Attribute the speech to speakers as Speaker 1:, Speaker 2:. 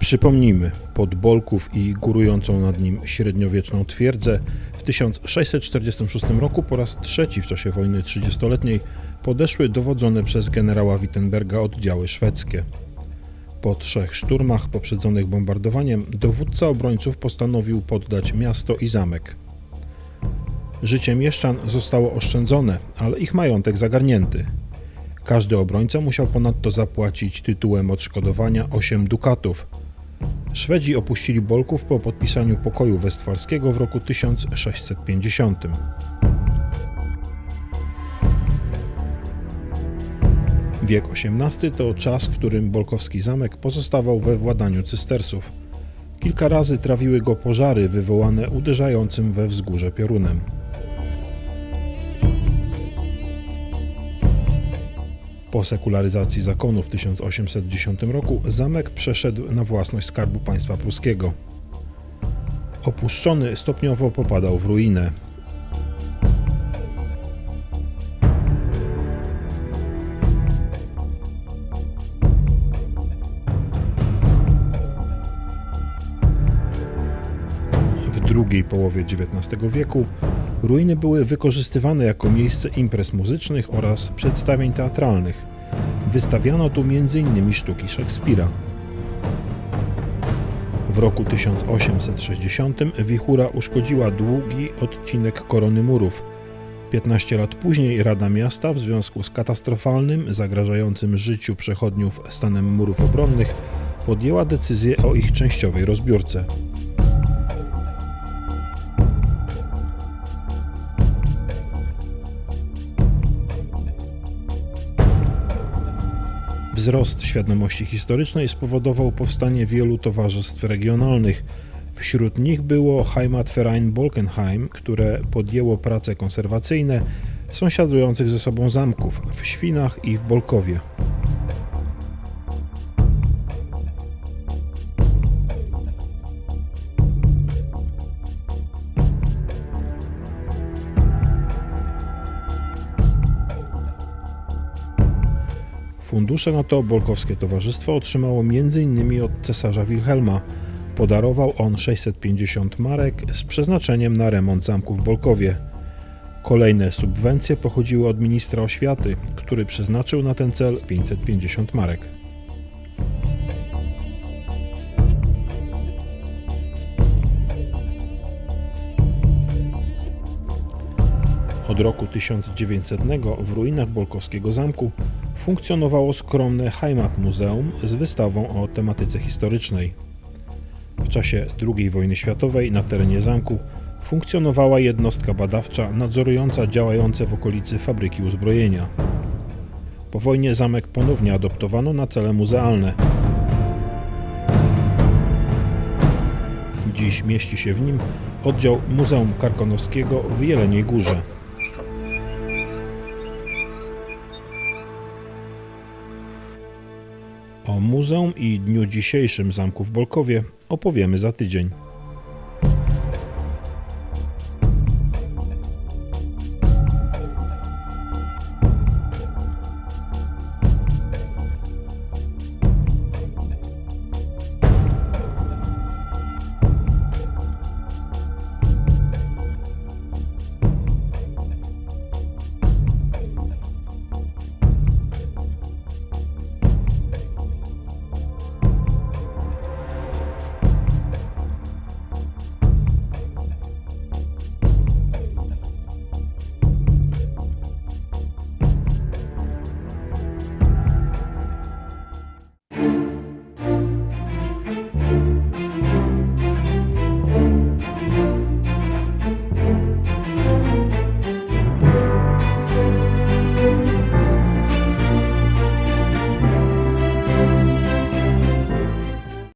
Speaker 1: Przypomnijmy, pod Bolków i górującą nad nim średniowieczną twierdzę w 1646 roku po raz trzeci w czasie wojny trzydziestoletniej podeszły dowodzone przez generała Wittenberga oddziały szwedzkie. Po trzech szturmach poprzedzonych bombardowaniem dowódca obrońców postanowił poddać miasto i zamek. Życie mieszczan zostało oszczędzone, ale ich majątek zagarnięty. Każdy obrońca musiał ponadto zapłacić tytułem odszkodowania 8 dukatów. Szwedzi opuścili Bolków po podpisaniu pokoju westfalskiego w roku 1650. Wiek XVIII to czas, w którym bolkowski zamek pozostawał we władaniu cystersów. Kilka razy trawiły go pożary wywołane uderzającym we wzgórze piorunem. Po sekularyzacji zakonu w 1810 roku zamek przeszedł na własność Skarbu Państwa Pruskiego. Opuszczony stopniowo popadał w ruinę. Drugiej połowie XIX wieku ruiny były wykorzystywane jako miejsce imprez muzycznych oraz przedstawień teatralnych. Wystawiano tu m.in. sztuki Szekspira. W roku 1860 wichura uszkodziła długi odcinek korony murów. 15 lat później Rada Miasta w związku z katastrofalnym, zagrażającym życiu przechodniów stanem murów obronnych podjęła decyzję o ich częściowej rozbiórce. Wzrost świadomości historycznej spowodował powstanie wielu towarzystw regionalnych. Wśród nich było Heimatverein Bolkenheim, które podjęło prace konserwacyjne sąsiadujących ze sobą zamków w Świnach i w Bolkowie. Fundusze na to Bolkowskie Towarzystwo otrzymało m.in. od cesarza Wilhelma. Podarował on 650 marek z przeznaczeniem na remont zamku w Bolkowie. Kolejne subwencje pochodziły od ministra oświaty, który przeznaczył na ten cel 550 marek. Od roku 1900 w ruinach Bolkowskiego Zamku funkcjonowało skromne Heimat Muzeum z wystawą o tematyce historycznej. W czasie II wojny światowej na terenie zamku funkcjonowała jednostka badawcza nadzorująca działające w okolicy fabryki uzbrojenia. Po wojnie zamek ponownie adoptowano na cele muzealne. Dziś mieści się w nim oddział Muzeum Karkonoskiego w Jeleniej Górze. O muzeum i dniu dzisiejszym zamku w Bolkowie opowiemy za tydzień.